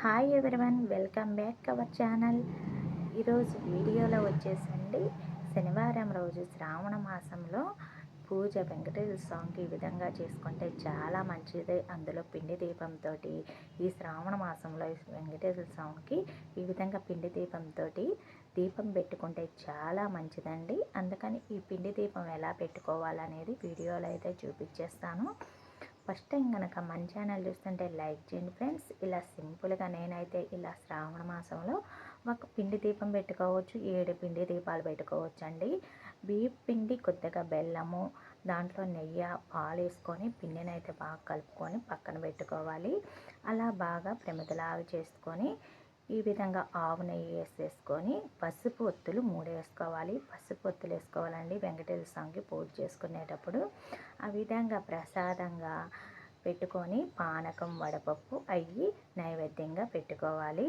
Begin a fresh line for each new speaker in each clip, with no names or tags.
Hi everyone welcome back our channel. ఈరోజు వీడియోలో వచ్చేసండి శనివారం రోజు శ్రావణ మాసంలో పూజ వెంకటేశ్వర స్వామికి ఈ విధంగా చేసుకుంటే చాలా మంచిది. అందులో పిండి దీపంతో ఈ శ్రావణ మాసంలో వెంకటేశ్వర స్వామికి ఈ విధంగా పిండి దీపంతో దీపం పెట్టుకుంటే చాలా మంచిదండి. అందుకని ఈ పిండి దీపం ఎలా పెట్టుకోవాలనేది వీడియోలో అయితే చూపించేస్తాను. ఫస్ట్ టైం కనుక మన ఛానల్ చూస్తుంటే లైక్ చేయండి ఫ్రెండ్స్. ఇలా సింపుల్గా నేనైతే ఇలా శ్రావణ మాసంలో ఒక పిండి దీపం పెట్టుకోవచ్చు ఏడు పిండి దీపాలు పెట్టుకోవచ్చు అండి బియ్య పిండి కొద్దిగా బెల్లము దాంట్లో నెయ్యి పాలు వేసుకొని పిండిని అయితే బాగా కలుపుకొని పక్కన పెట్టుకోవాలి. అలా బాగా ప్రమిదలాగా చేసుకొని ఈ విధంగా ఆవు నెయ్యి వేసేసుకొని పసుపు ఒత్తులు మూడు వేసుకోవాలి. పసుపు ఒత్తులు వేసుకోవాలండి. వెంకటేశ్వర స్వామికి పూజ చేసుకునేటప్పుడు ఆ విధంగా ప్రసాదంగా పెట్టుకొని పానకం వడపప్పు అయ్యి నైవేద్యంగా పెట్టుకోవాలి.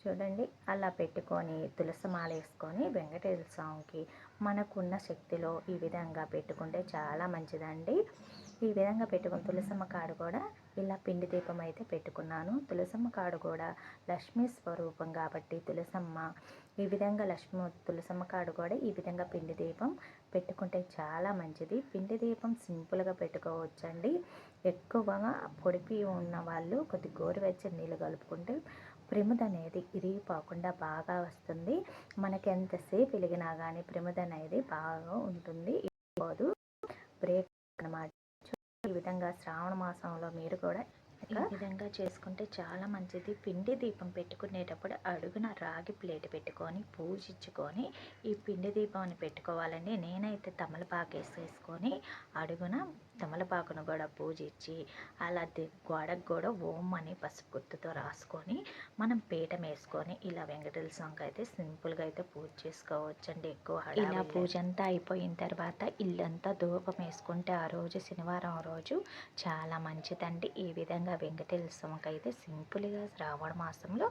చూడండి అలా పెట్టుకొని తులసిమాల వేసుకొని వెంకటేశ్వర స్వామికి మనకున్న శక్తిలో ఈ విధంగా పెట్టుకుంటే చాలా మంచిదండి. ఈ విధంగా పెట్టుకుని తులసమ్మ కాడు కూడా ఇలా పిండి దీపం అయితే పెట్టుకున్నాను. తులసమ్మ కాడు కూడా లక్ష్మీ స్వరూపం కాబట్టి తులసమ్మ ఈ విధంగా లక్ష్మి తులసమ్మ కాడు కూడా ఈ విధంగా పిండి దీపం పెట్టుకుంటే చాలా మంచిది. పిండి దీపం సింపుల్గా పెట్టుకోవచ్చండి. ఎక్కువగా పొడిపి ఉన్న వాళ్ళు కొద్ది గోరువెచ్చని నీళ్ళు కలుపుకుంటే ప్రమిద అనేది ఇరిగిపోకుండా బాగా వస్తుంది. మనకి ఎంతసేపు వెలిగినా కానీ ప్రమిద అనేది బాగా ఉంటుంది. పోదు బ్రేక్ అనమాట ఈ విధంగా శ్రావణ మాసంలో మీరు కూడా ఈ విధంగా చేసుకుంటే చాలా మంచిది. పిండి దీపం పెట్టుకునేటప్పుడు అడుగున రాగి ప్లేట్ పెట్టుకొని పూజించుకొని ఈ పిండి దీపాన్ని పెట్టుకోవాలండి. నేనైతే తమలపాకు వేసేసుకొని అడుగున తమలపాకును కూడా పూజించి అలా గోడకు కూడా ఓం అని పసుపు గుర్తుతో రాసుకొని మనం పీఠం వేసుకొని ఇలా వెంకటేశ్వర స్వామికి అయితే సింపుల్గా అయితే పూజ చేసుకోవచ్చండి. ఎక్కువ ఇలా పూజ అంతా అయిపోయిన తర్వాత ఇల్లంతా ధూపం వేసుకుంటే ఆ రోజు శనివారం రోజు చాలా మంచిదండి. ఈ విధంగా వెంకటేశ్వర స్వామికి అయితే సింపుల్గా శ్రావణ మాసంలో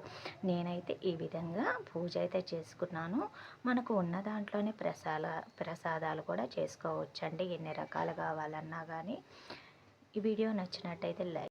నేనైతే ఈ విధంగా పూజ అయితే చేసుకున్నాను. మనకు ఉన్న దాంట్లోనే ప్రసాద ప్రసాదాలు కూడా చేసుకోవచ్చండి. ఎన్ని రకాలు కావాలన్నా కానీ ఈ వీడియో నచ్చినట్టయితే లైక్